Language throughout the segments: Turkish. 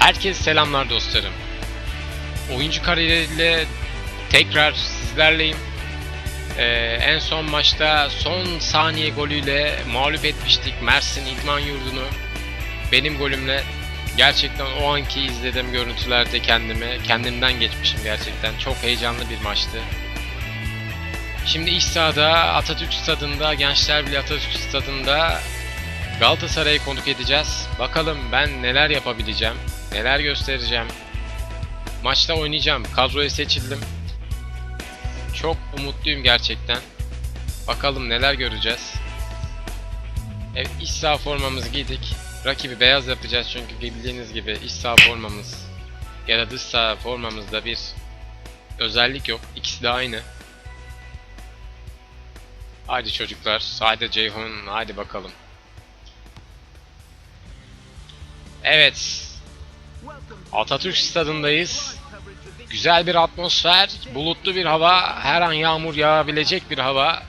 Herkese selamlar dostlarım. Oyuncu kariyeriyle tekrar sizlerleyim. Ee, en son maçta son saniye golüyle mağlup etmiştik Mersin İdman Yurdu'nu. Benim golümle gerçekten o anki izlediğim görüntülerde kendime, kendimden geçmişim gerçekten. Çok heyecanlı bir maçtı. Şimdi iç sahada Atatürk Stadında, Gençler Birliği Atatürk Stadında Galatasaray'ı konuk edeceğiz. Bakalım ben neler yapabileceğim, neler göstereceğim. Maçta oynayacağım. Kadroya seçildim. Çok umutluyum gerçekten. Bakalım neler göreceğiz. Evet iç saha formamızı giydik. Rakibi beyaz yapacağız çünkü bildiğiniz gibi iç saha formamız ya da dış saha formamızda bir özellik yok. İkisi de aynı. Haydi çocuklar, haydi Ceyhun, haydi bakalım. Evet, Atatürk Stadındayız. Güzel bir atmosfer, bulutlu bir hava, her an yağmur yağabilecek bir hava.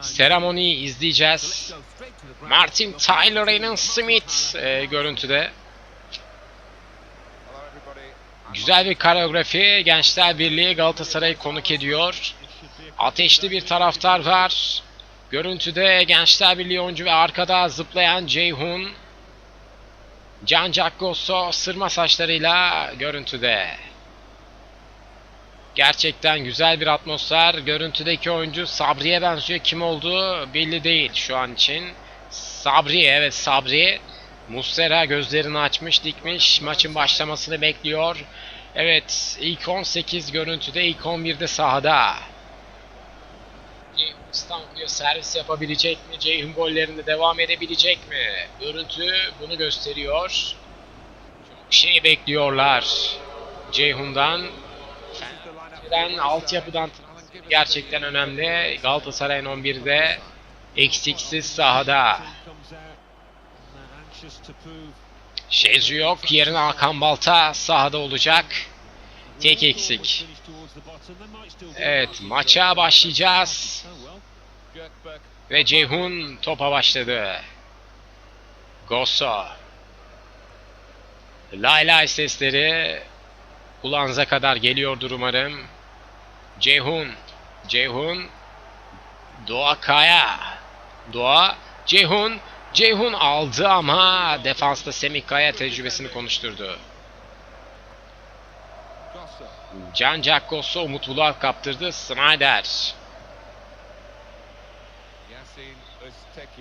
Seremoniyi izleyeceğiz. Martin Tyler Allen Smith e, görüntüde. Güzel bir koreografi. Gençler Birliği Galatasaray'ı konuk ediyor. Ateşli bir taraftar var. Görüntüde Gençler Birliği oyuncu ve arkada zıplayan Ceyhun. Can Giacoso sırma saçlarıyla görüntüde. Gerçekten güzel bir atmosfer. Görüntüdeki oyuncu Sabri'ye benziyor. Kim olduğu belli değil şu an için. Sabri, evet Sabri. Muslera gözlerini açmış, dikmiş. Maçın başlamasını bekliyor. Evet, ilk 18 görüntüde, ilk 11'de sahada. Ceyhun Stanko'ya servis yapabilecek mi? Ceyhun gollerinde devam edebilecek mi? Görüntü bunu gösteriyor. Çok şey bekliyorlar. Ceyhun'dan. Fenerbahçe'den, altyapıdan gerçekten önemli. Galatasaray'ın 11'de eksiksiz sahada. Şezu yok. Yerine Hakan Balta sahada olacak. Tek eksik. Evet maça başlayacağız. Ve Ceyhun topa başladı. Gosso. Lay lay sesleri kulağınıza kadar geliyordur umarım. Ceyhun. Ceyhun. Doğa Kaya. Doğa. Ceyhun. Ceyhun aldı ama defansta Semih Kaya tecrübesini konuşturdu. Can Giacoso Umut Bulut kaptırdı. Snyder.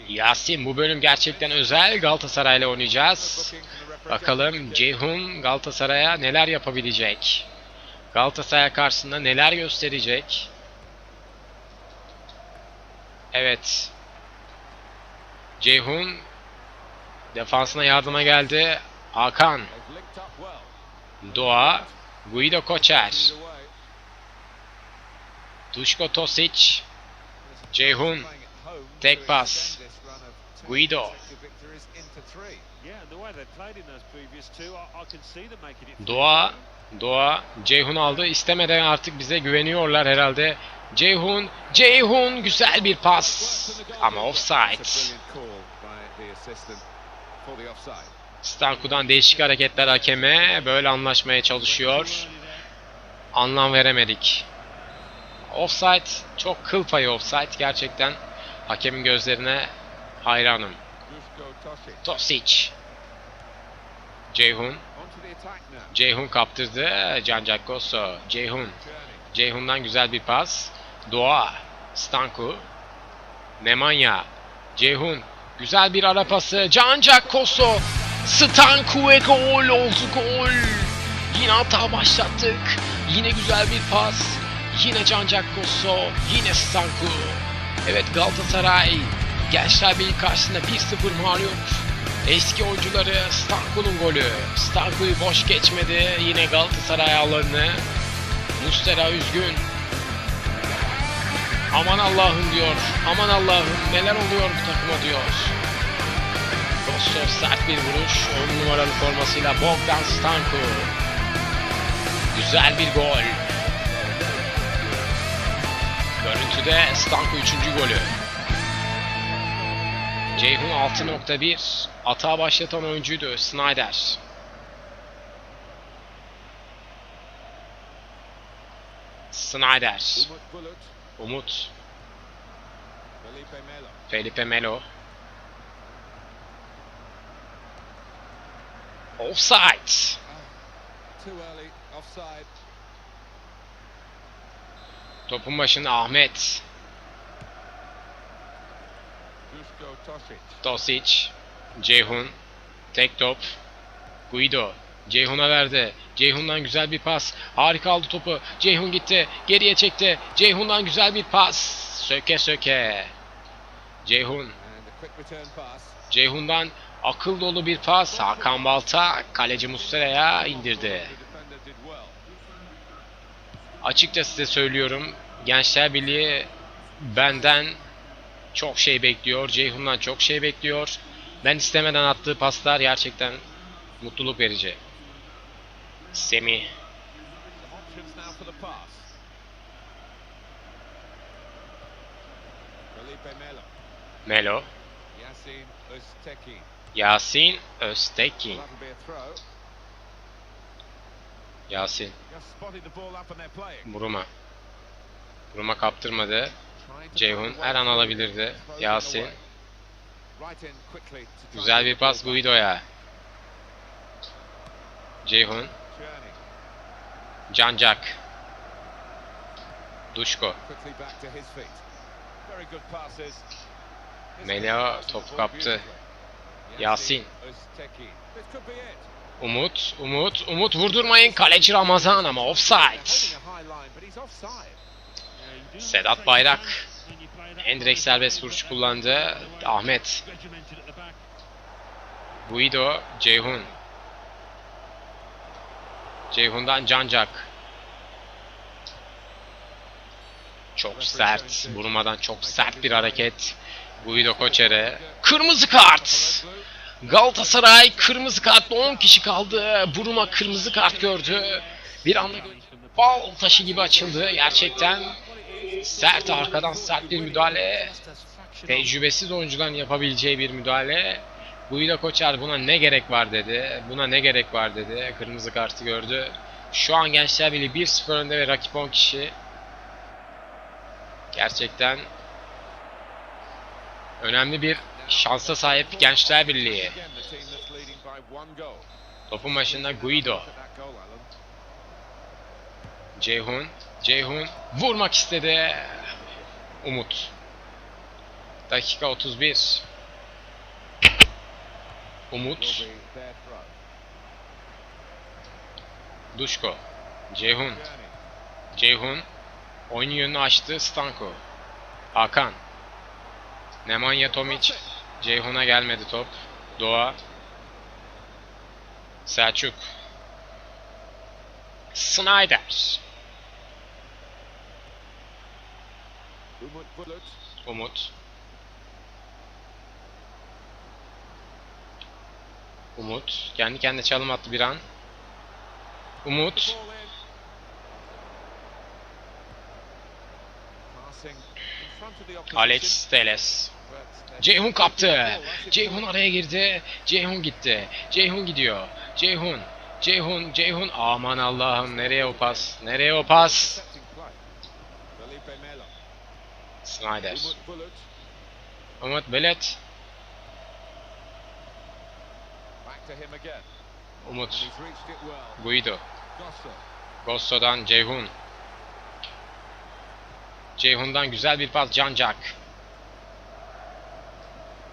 Yasin bu bölüm gerçekten özel. Galatasaray'la oynayacağız. Bakalım Ceyhun Galatasaray'a neler yapabilecek? Galatasaray karşısında neler gösterecek? Evet. Ceyhun defansına yardıma geldi. Hakan. Doğa. Guido Koçer. Duško Tosic. Ceyhun. Tek pas. Guido. Doğa. Doğa. Ceyhun aldı. İstemeden artık bize güveniyorlar herhalde. Ceyhun. Ceyhun. Güzel bir pas. Ama offside. Stanku'dan değişik hareketler hakeme. Böyle anlaşmaya çalışıyor. Anlam veremedik. Offside. Çok kıl payı offside. Gerçekten hakemin gözlerine hayranım. Tosic. Ceyhun. Ceyhun kaptırdı. Can Giacoso. Ceyhun. Ceyhun'dan güzel bir pas. Doğa. Stanku. Nemanja. Ceyhun. Güzel bir ara pası. Can Giacoso. Stanku ve gol oldu gol. Yine hata başlattık. Yine güzel bir pas. Yine Can Giacoso. Yine Stanku. Evet Galatasaray. Gençler Birliği karşısında 1-0 mağlup. Eski oyuncuları Stanku'nun golü. Stanku'yu boş geçmedi. Yine Galatasaray ağlarını. Mustera üzgün. Aman Allah'ım diyor. Aman Allah'ım neler oluyor bu takıma diyor. Rostov sert bir vuruş. 10 numaralı formasıyla Bogdan Stanku. Güzel bir gol. Görüntüde Stanku 3. golü. Ceyhun 6.1 atağa başlatan oyuncuydu Snyder. Snyder. Umut. Felipe Melo. Felipe Melo. Offside. Too early, offside. Topun başında Ahmet. Tosic. Tosic. Ceyhun. Tek top. Guido. Ceyhun'a verdi. Ceyhun'dan güzel bir pas. Harika aldı topu. Ceyhun gitti. Geriye çekti. Ceyhun'dan güzel bir pas. Söke söke. Ceyhun. Ceyhun'dan akıl dolu bir pas. Hakan Balta kaleci Muslera'ya indirdi. Açıkça size söylüyorum. Gençler Birliği benden çok şey bekliyor. Ceyhun'dan çok şey bekliyor. Ben istemeden attığı paslar gerçekten mutluluk verici. Semih. Melo. Melo. Yasin Öztekin. Yasin. Buruma. Buruma kaptırmadı. Ceyhun her an alabilirdi. Yasin. Güzel bir pas. Guido'ya. Ceyhun. Cancak. Duşko. Passes topu kaptı. Yasin. Umut, Umut, Umut vurdurmayın. Kaleci Ramazan ama offside. Sedat Bayrak. Endirek serbest vuruş kullandı. Ahmet. Guido, Ceyhun. Ceyhun'dan Cancak. Çok sert. Vurmadan çok sert bir hareket. Guido Koçer'e. Kırmızı kart. Galatasaray kırmızı kartla 10 kişi kaldı. Buruma kırmızı kart gördü. Bir anda bal taşı gibi açıldı. Gerçekten sert arkadan sert bir müdahale. Tecrübesiz oyuncuların yapabileceği bir müdahale. Guido Koçer buna ne gerek var dedi. Buna ne gerek var dedi. Kırmızı kartı gördü. Şu an Gençler Birliği 1-0 önde ve rakip 10 kişi. Gerçekten önemli bir şansa sahip Gençler Birliği. Topun başında Guido. Ceyhun. Ceyhun vurmak istedi. Umut. Dakika 31. Umut. Duşko. Ceyhun. Ceyhun. Oyun yönünü açtı. Stanko. Hakan. Nemanja Tomic. Ceyhun'a gelmedi top. Doğa. Selçuk. Snyder. Umut. Umut. Kendi kendine çalım attı bir an. Umut. Alex Teles. Ceyhun kaptı. Ceyhun araya girdi. Ceyhun gitti. Ceyhun gidiyor. Ceyhun. Ceyhun. Ceyhun. Aman Allah'ım nereye o pas? Nereye o pas? Snyder. Umut Belet. Umut. Guido. Gosso. Gosso'dan Ceyhun. Ceyhun'dan güzel bir pas Cancak.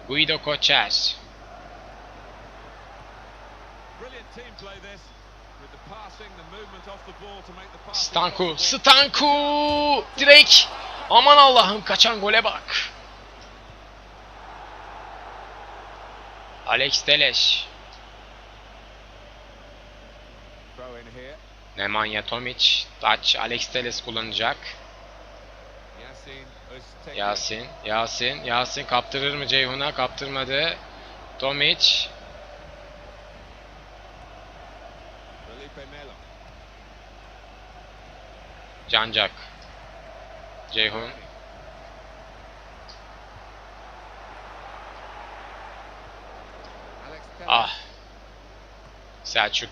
Guido Koçer. Brilliant team play this. With the passing, the movement off the ball to make the pass. Stanku. Stanku. Direkt. Aman Allah'ım kaçan gole bak. Alex Teleş. Nemanja Tomic. Taç Alex Teles kullanacak. Yasin, Yasin, Yasin kaptırır mı Ceyhun'a? Kaptırmadı. Tomic. Cancak. Ceyhun. Ah. Selçuk.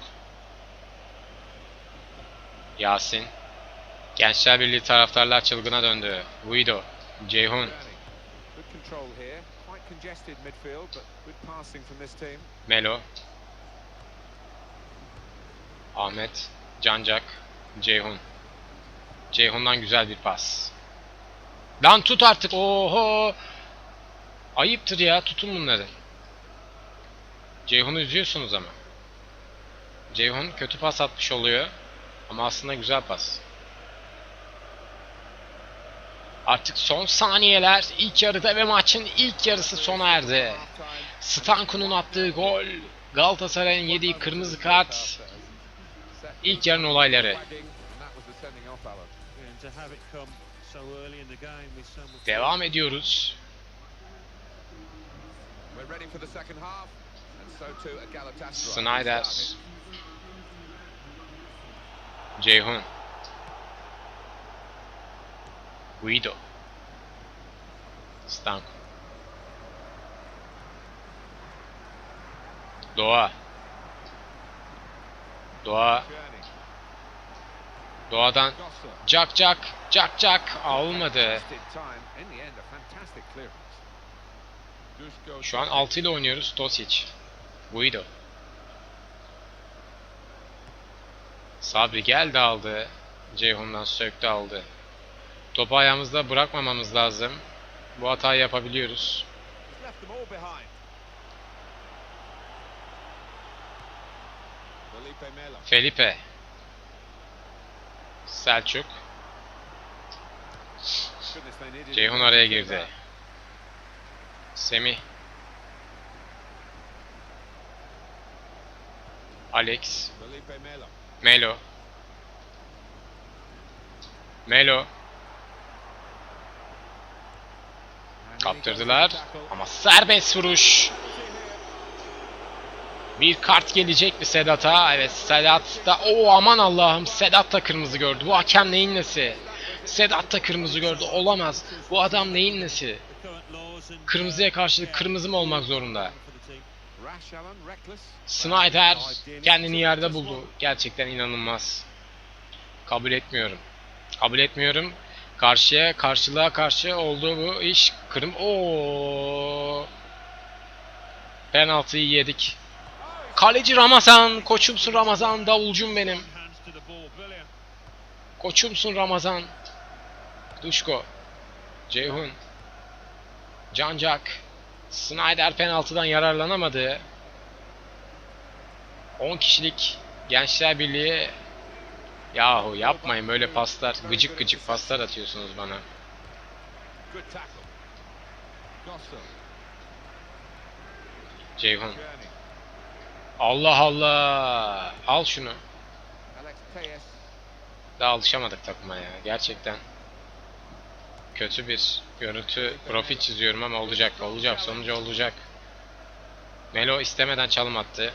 Yasin. Gençler Birliği taraftarlar çılgına döndü. Guido. Ceyhun. Melo. Ahmet. Cancak. Ceyhun. Ceyhun'dan güzel bir pas. Lan tut artık. Oho. Ayıptır ya. Tutun bunları. Ceyhun'u üzüyorsunuz ama. Ceyhun kötü pas atmış oluyor. Ama aslında güzel pas. Artık son saniyeler ilk yarıda ve maçın ilk yarısı sona erdi. Stanku'nun attığı gol, Galatasaray'ın yediği kırmızı kart, ilk yarının olayları. Devam ediyoruz. We're ready for the second half, and so too at Galatasaray. Snyder. Ceyhun. Guido. Stanko. Doğa. Doğa. Doğadan cak cak cak cak olmadı. Şu an 6 ile oynuyoruz. Dosic. Guido. Sabri geldi aldı. Ceyhun'dan söktü aldı. Topu ayağımızda bırakmamamız lazım. Bu hatayı yapabiliyoruz. Felipe. Selçuk. Ceyhun araya girdi. Semih. Alex. Melo. Melo. Melo. And in he goes Kaptırdılar. Ama serbest vuruş. Bir kart gelecek mi Sedat'a? Evet Sedat da o aman Allah'ım Sedat da kırmızı gördü. Bu hakem neyin nesi? Sedat da kırmızı gördü. Olamaz. Bu adam neyin nesi? Kırmızıya karşılık kırmızı mı olmak zorunda? Snyder kendini yerde buldu. Gerçekten inanılmaz. Kabul etmiyorum. Kabul etmiyorum. Karşıya, karşılığa karşı olduğu bu iş kırım. Oo. Penaltıyı yedik. Kaleci Ramazan, koçumsun Ramazan, davulcum benim. Koçumsun Ramazan. Duşko. Ceyhun. Cancak. Snyder penaltıdan yararlanamadı. 10 kişilik Gençler Birliği Yahu yapmayın böyle paslar. Gıcık gıcık paslar atıyorsunuz bana. Ceyhun. Allah Allah. Al şunu. Daha alışamadık takıma ya. Gerçekten kötü bir görüntü profil çiziyorum ama olacak. Olacak. Sonucu olacak. Melo istemeden çalım attı.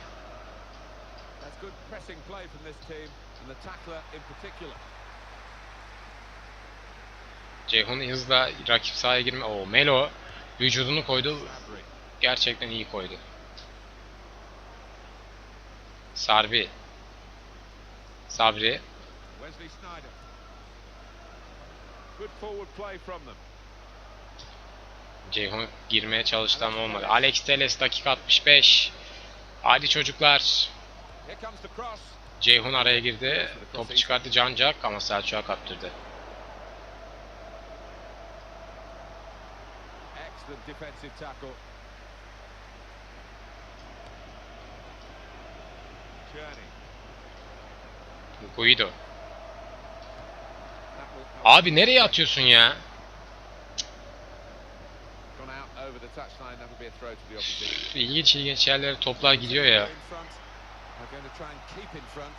And the tackler in particular. Ceyhun hızla rakip sahaya girme. Oo Melo vücudunu koydu. Gerçekten iyi koydu. Sarbi. Sabri. Wesley Snyder. Good forward play from them. Ceyhun girmeye çalıştı ama olmadı. Alex Teles dakika 65. Hadi çocuklar. Here comes the cross. Ceyhun araya girdi. Topu çıkarttı Cancak ama Selçuk'a kaptırdı. Guido. Abi nereye atıyorsun ya? İlginç ilginç yerlere toplar gidiyor ya. Are going to try and keep in front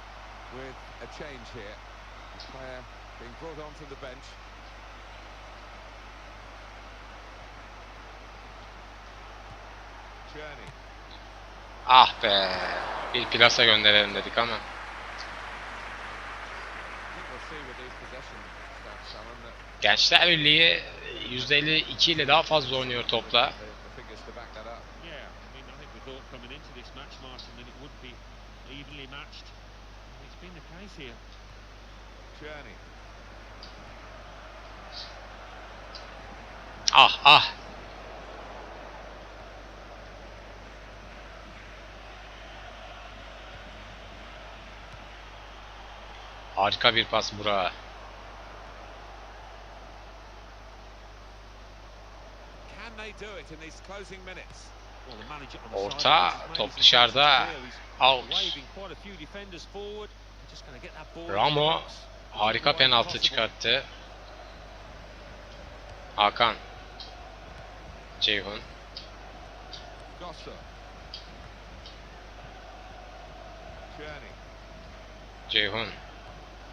with a change here. The player being brought on from the bench. Journey. Ah be. Bir plasa gönderelim dedik ama. Gençler Birliği %52 ile daha fazla oynuyor topla. Here. Journey. Ah ah. Harika bir pas Burak'a. Can they do it in these closing minutes? Well, the manager on the Orta, top dışarıda. Out. Ramo harika penaltı çıkarttı. Hakan. Ceyhun. Ceyhun.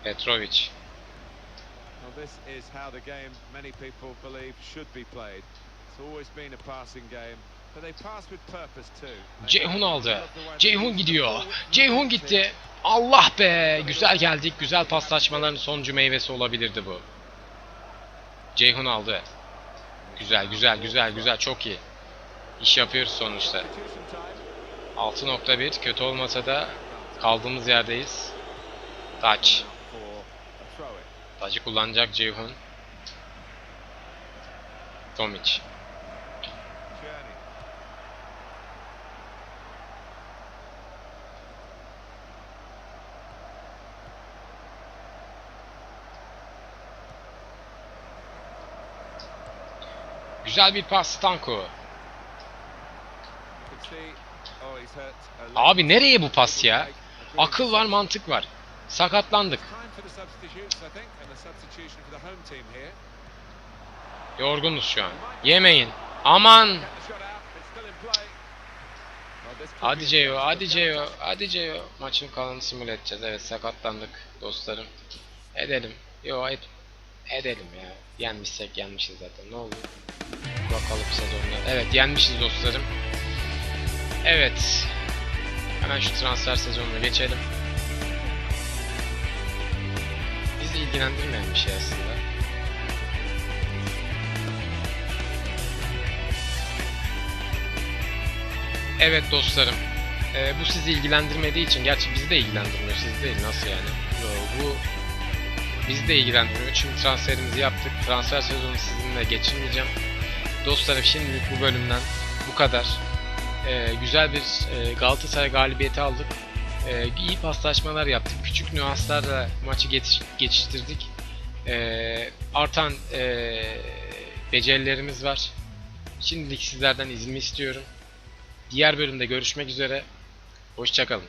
Petrovic. Well, this is how the game many people believe should be played. It's always been a passing game. Ceyhun aldı. Ceyhun gidiyor. Ceyhun gitti. Allah be! Güzel geldik. Güzel paslaşmaların sonucu meyvesi olabilirdi bu. Ceyhun aldı. Güzel, güzel, güzel, güzel. Çok iyi. İş yapıyoruz sonuçta. Substitution time. 6.1 kötü olmasa da kaldığımız yerdeyiz. Taç. Taçı kullanacak Ceyhun. Tomic. Journey. Güzel bir pas Stanko. Abi nereye bu pas ya? Akıl var mantık var. Sakatlandık. Yorgunuz şu an. Yemeyin. Aman. Hadi Ceyo, hadi Ceyo, hadi Ceyo. Maçın kalanını simüle edeceğiz. Evet sakatlandık dostlarım. Edelim. Yo et, edelim ya. Yenmişsek yenmişiz zaten. Ne oldu? Bakalım sezonda. Evet yenmişiz dostlarım. Evet. Hemen şu transfer sezonuna geçelim. Bizi ilgilendirmeyen bir şey aslında. Evet dostlarım. Ee, bu sizi ilgilendirmediği için, gerçi bizi de ilgilendirmiyor, siz değil nasıl yani? Yo, bu bizi de ilgilendirmiyor çünkü transferimizi yaptık. Transfer sezonu sizinle geçirmeyeceğim. Dostlarım şimdilik bu bölümden bu kadar. Ee, güzel bir e, Galatasaray galibiyeti aldık. Ee, iyi paslaşmalar yaptık. Küçük nüanslarla maçı geçiş- geçiştirdik. Ee, artan e, becerilerimiz var. Şimdilik sizlerden izin istiyorum. Diğer bölümde görüşmek üzere. Hoşçakalın.